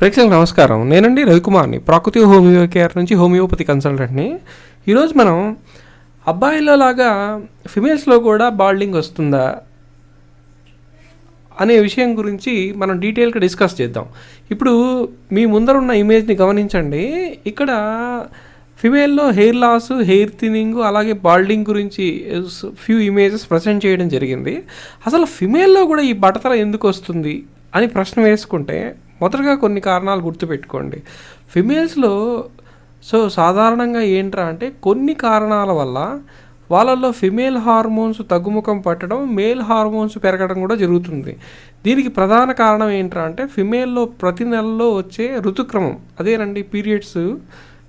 ప్రేక్షకులకు నమస్కారం. నేనండి రవికుమార్ని. ప్రకృతి హోమియో కేర్ నుంచి హోమియోపతి కన్సల్టెంట్ని. ఈరోజు మనం అబ్బాయిలో లాగా ఫిమేల్స్లో కూడా బాల్డింగ్ వస్తుందా అనే విషయం గురించి మనం డీటెయిల్గా డిస్కస్ చేద్దాం. ఇప్పుడు మీ ముందర ఉన్న ఇమేజ్ని గమనించండి. ఇక్కడ ఫిమేల్లో హెయిర్ లాస్ హెయిర్ థినింగ్ అలాగే బాల్డింగ్ గురించి ఫ్యూ ఇమేజెస్ ప్రజెంట్ చేయడం జరిగింది. అసలు ఫిమేల్లో కూడా ఈ బట్టతల ఎందుకు వస్తుంది అని ప్రశ్న వేసుకుంటే మొదటగా కొన్ని కారణాలు గుర్తుపెట్టుకోండి. ఫిమేల్స్లో సో సాధారణంగా ఏంట్రా అంటే కొన్ని కారణాల వల్ల వాళ్ళల్లో ఫిమేల్ హార్మోన్స్ తగ్గుముఖం పట్టడం మేల్ హార్మోన్స్ పెరగడం కూడా జరుగుతుంది. దీనికి ప్రధాన కారణం ఏంట్రా అంటే ఫిమేల్లో ప్రతి నెలలో వచ్చే ఋతుక్రమం అదేనండి పీరియడ్స్.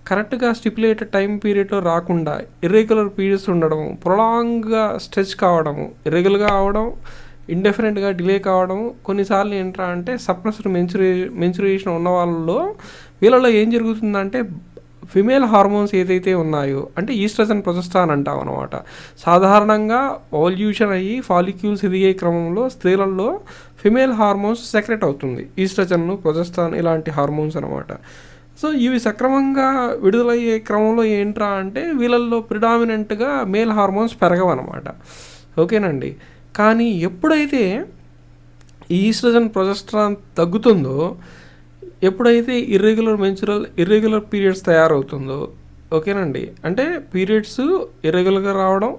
కరెక్ట్గా స్టిపులేటెడ్ టైం పీరియడ్లో రాకుండా ఇర్రెగ్యులర్ పీరియడ్స్ ఉండడం ప్రొలాంగ్గా స్ట్రెచ్ కావడము ఇర్రెగ్యులర్గా అవడం ఇండెఫినెట్గా డిలే కావడం కొన్నిసార్లు ఏంట్రా అంటే సప్రెస్డ్ మెన్చురే మెన్చురేషన్ ఉన్న వాళ్ళలో వీళ్ళలో ఏం జరుగుతుందంటే ఫిమేల్ హార్మోన్స్ ఏదైతే ఉన్నాయో అంటే ఈస్ట్రజన్ ప్రొజెస్టాన్ అంటాం అనమాట సాధారణంగా ఓల్యూషన్ అయ్యి ఫాలిక్యూల్స్ ఎదిగే క్రమంలో స్త్రీలలో ఫిమేల్ హార్మోన్స్ సెక్రెట్ అవుతుంది. ఈస్ట్రజన్ ప్రొజెస్టాన్ ఇలాంటి హార్మోన్స్ అనమాట సో ఇవి సక్రమంగా విడుదలయ్యే క్రమంలో ఏంట్రా అంటే వీళ్ళల్లో ప్రిడామినెంట్గా మేల్ హార్మోన్స్ పెరగవన్నమాట. ఓకేనండి? కానీ ఎప్పుడైతే ఈ ఈస్ట్రజన్ ప్రొజెస్ట్రాన్ తగ్గుతుందో ఎప్పుడైతే ఇర్రెగ్యులర్ మెన్చురల్ ఇర్రెగ్యులర్ పీరియడ్స్ తయారవుతుందో ఓకేనండి? అంటే పీరియడ్స్ ఇర్రెగ్యులర్గా రావడం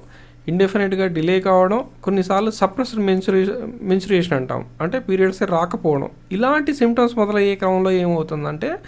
ఇండెఫినెట్గా డిలే కావడం కొన్నిసార్లు సప్రెస్డ్ మెన్చురే మెన్చురేషన్ అంటాం. అంటే పీరియడ్స్ రాకపోవడం. ఇలాంటి సిమ్టమ్స్ మొదలయ్యే క్రమంలో ఏమవుతుందంటే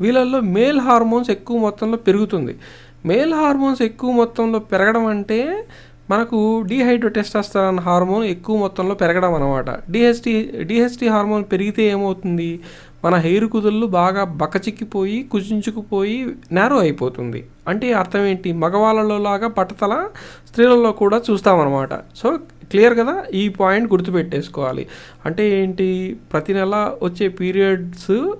వీళ్ళల్లో మేల్ హార్మోన్స్ ఎక్కువ మొత్తంలో పెరుగుతుంది. మేల్ హార్మోన్స్ ఎక్కువ మొత్తంలో పెరగడం అంటే మనకు డీహైడ్రోటెస్టాస్టరాన్ హార్మోన్ ఎక్కువ మొత్తంలో పెరగడం అనమాట డిహెచ్టి డిహెచ్టి హార్మోన్ పెరిగితే ఏమవుతుంది? మన హెయిర్ కుదుళ్ళు బాగా బకచిక్కిపోయి కుచించుకుపోయి నేరో అయిపోతుంది. అంటే అర్థం ఏంటి? మగవాళ్ళలో లాగా పట్టతల స్త్రీలలో కూడా చూస్తామన్నమాట సో క్లియర్ కదా? ఈ పాయింట్ గుర్తుపెట్టేసుకోవాలి. అంటే ఏంటి? ప్రతి నెల వచ్చే పీరియడ్స్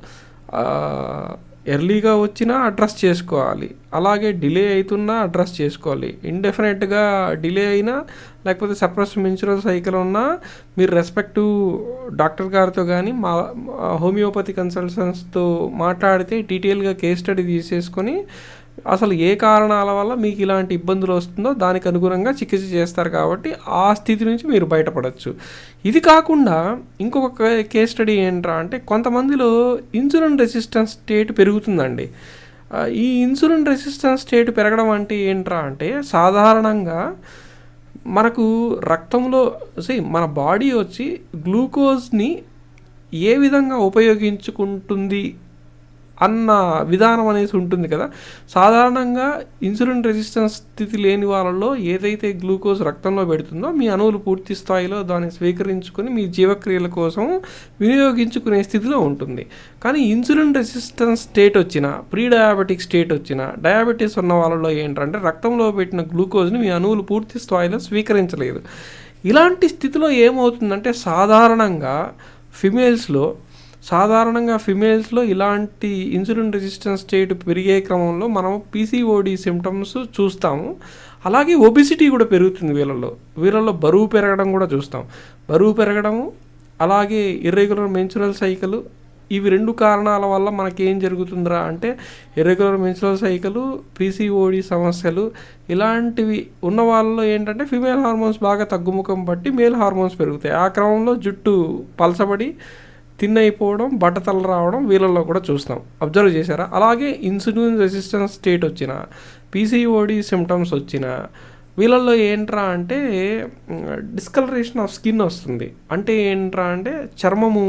ఎర్లీగా వచ్చినా అడ్రస్ చేసుకోవాలి. అలాగే డిలే అవుతున్నా అడ్రస్ చేసుకోవాలి. ఇండెఫినెట్గా డిలే అయినా లేకపోతే సప్రెస్ మెన్చురల్ సైకిల్ ఉన్నా మీరు రెస్పెక్టివ్ డాక్టర్ గారితో కానీ మా హోమియోపతి కన్సల్టెన్స్తో మాట్లాడితే డీటెయిల్గా కేస్ స్టడీ తీసేసుకొని అసలు ఏ కారణాల వల్ల మీకు ఇలాంటి ఇబ్బందులు వస్తుందో దానికి అనుగుణంగా చికిత్స చేస్తారు కాబట్టి ఆ స్థితి నుంచి మీరు బయటపడవచ్చు ఇది కాకుండా ఇంకొక కేస్ స్టడీ ఏంట్రా అంటే కొంతమందిలో ఇన్సులిన్ రెసిస్టెన్స్ స్టేట్ పెరుగుతుందండి. ఈ ఇన్సులిన్ రెసిస్టెన్స్ స్టేట్ పెరగడం అంటే ఏంట్రా అంటే సాధారణంగా మనకు రక్తంలో సీ మన బాడీ వచ్చి గ్లూకోజ్ని ఏ విధంగా ఉపయోగించుకుంటుంది అన్న విధానం అనేసి ఉంటుంది కదా. సాధారణంగా ఇన్సులిన్ రెసిస్టెన్స్ స్థితి లేని వాళ్ళలో ఏదైతే గ్లూకోజ్ రక్తంలో పెడుతుందో మీ అణువులు పూర్తి స్థాయిలో దాన్ని స్వీకరించుకొని మీ జీవక్రియల కోసం వినియోగించుకునే స్థితిలో ఉంటుంది. కానీ ఇన్సులిన్ రెసిస్టెన్స్ స్టేట్ వచ్చిన ప్రీ డయాబెటిక్ స్టేట్ వచ్చిన డయాబెటీస్ ఉన్న వాళ్ళలో ఏంటంటే రక్తంలో పెట్టిన గ్లూకోజ్ని మీ అణువులు పూర్తి స్థాయిలో స్వీకరించలేదు. ఇలాంటి స్థితిలో ఏమవుతుందంటే సాధారణంగా ఫిమేల్స్లో సాధారణంగా ఫిమేల్స్లో ఇలాంటి ఇన్సులిన్ రెసిస్టెన్స్ స్టేట్ పెరిగే క్రమంలో మనం పీసీఓడి సిమ్టమ్స్ చూస్తాము. అలాగే ఒబిసిటీ కూడా పెరుగుతుంది వీళ్ళల్లో వీళ్ళల్లో బరువు పెరగడం కూడా చూస్తాం. బరువు పెరగడము అలాగే ఇర్రెగ్యులర్ మెన్చురల్ సైకిల్ ఇవి రెండు కారణాల వల్ల మనకేం జరుగుతుందిరా అంటే ఇర్రెగ్యులర్ మెన్చురల్ సైకిల్ పీసీఓడి సమస్యలు ఇలాంటివి ఉన్న వాళ్ళలో ఏంటంటే ఫిమేల్ హార్మోన్స్ బాగా తగ్గుముఖం బట్టి మేల్ హార్మోన్స్ పెరుగుతాయి. ఆ క్రమంలో జుట్టు పలసబడి థిన్ అయిపోవడం బట్టతల రావడం వీళ్ళల్లో కూడా చూస్తాం. అబ్జర్వ్ చేశారా? అలాగే ఇన్సులిన్ రెసిస్టెన్స్ స్టేట్ వచ్చిన పీసీఓడి సిమ్టమ్స్ వచ్చిన వీళ్ళల్లో ఏంట్రా అంటే డిస్కలరేషన్ ఆఫ్ స్కిన్ వస్తుంది. అంటే ఏంట్రా అంటే చర్మము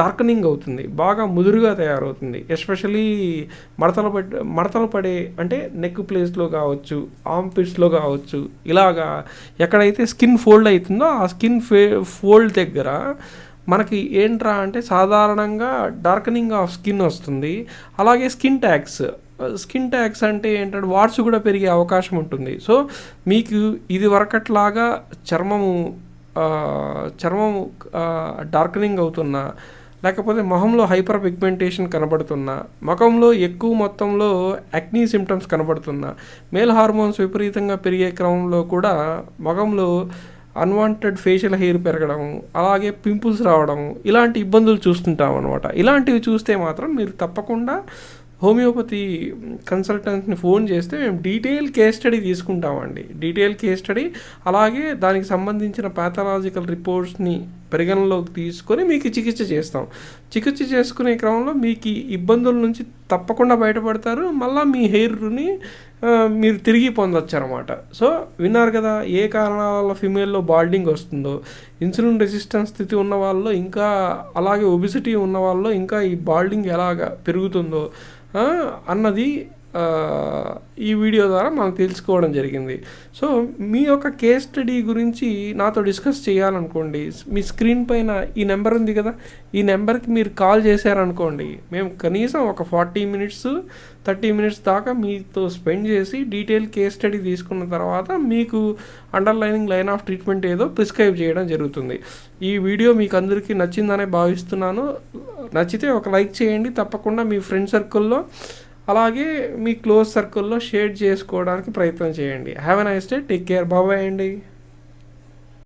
డార్కనింగ్ అవుతుంది. బాగా ముదురుగా తయారవుతుంది. ఎస్పెషలీ మడతలు పడి మడతలు పడే అంటే నెక్ ప్లేస్లో కావచ్చు ఆమ్ పిట్స్లో కావచ్చు ఇలాగా ఎక్కడైతే స్కిన్ ఫోల్డ్ అవుతుందో ఆ స్కిన్ ఫే ఫోల్డ్ దగ్గర మనకి ఏంట్రా అంటే సాధారణంగా డార్కనింగ్ ఆఫ్ స్కిన్ వస్తుంది. అలాగే స్కిన్ ట్యాక్స్ స్కిన్ ట్యాక్స్ అంటే ఏంటంటే వాట్స్ కూడా పెరిగే అవకాశం ఉంటుంది. సో మీకు ఇది వరకట్లాగా చర్మము చర్మము డార్కనింగ్ అవుతున్నా లేకపోతే మొహంలో హైపర్ పిగ్మెంటేషన్ కనబడుతున్నా ముఖంలో ఎక్కువ మొత్తంలో అక్నీ సిమ్టమ్స్ కనబడుతున్నా మేల్ హార్మోన్స్ విపరీతంగా పెరిగే క్రమంలో కూడా ముఖంలో అన్వాంటెడ్ ఫేషియల్ హెయిర్ పెరగడం అలాగే పింపుల్స్ రావడం ఇలాంటి ఇబ్బందులు చూస్తుంటాం అనమాట ఇలాంటివి చూస్తే మాత్రం మీరు తప్పకుండా హోమియోపతి కన్సల్టెంట్ని ఫోన్ చేస్తే మేము డీటెయిల్ కేస్ స్టడీ తీసుకుంటామండి. డీటెయిల్ కేస్ స్టడీ అలాగే దానికి సంబంధించిన ప్యాథలాజికల్ రిపోర్ట్స్ని పరిగణలోకి తీసుకొని మీకు చికిత్స చేస్తాం. చికిత్స చేసుకునే క్రమంలో మీకు ఇబ్బందుల నుంచి తప్పకుండా బయటపడతారు. మళ్ళీ మీ హెయిర్ని మీరు తిరిగి పొందొచ్చు అనమాట సో విన్నారు కదా ఏ కారణాల వల్ల ఫిమేల్లో బాల్డింగ్ వస్తుందో. ఇన్సులిన్ రెసిస్టెన్స్ స్థితి ఉన్న వాళ్ళలో ఇంకా అలాగే ఒబిసిటీ ఉన్న వాళ్ళలో ఇంకా ఈ బాల్డింగ్ ఎలాగ పెరుగుతుందో అన్నది ఈ వీడియో ద్వారా మనం తెలుసుకోవడం జరిగింది. సో మీ యొక్క కేస్ స్టడీ గురించి నాతో డిస్కస్ చేయాలనుకోండి. మీ స్క్రీన్ పైన ఈ నెంబర్ ఉంది కదా ఈ నెంబర్కి మీరు కాల్ చేశారనుకోండి. మేము కనీసం ఒక ఫార్టీ మినిట్స్ థర్టీ మినిట్స్ దాకా మీతో స్పెండ్ చేసి డీటెయిల్ కేస్ స్టడీ తీసుకున్న తర్వాత మీకు అండర్లైనింగ్ లైన్ ఆఫ్ ట్రీట్మెంట్ ఏదో ప్రిస్క్రైబ్ చేయడం జరుగుతుంది. ఈ వీడియో మీకు అందరికీ నచ్చిందనే భావిస్తున్నాను. నచ్చితే ఒక లైక్ చేయండి. తప్పకుండా మీ ఫ్రెండ్ సర్కిల్లో అలాగే మీ క్లోజ్ సర్కిల్లో షేర్ చేసుకోవడానికి ప్రయత్నం చేయండి. Have a nice day take care బాబాయ్ అండి.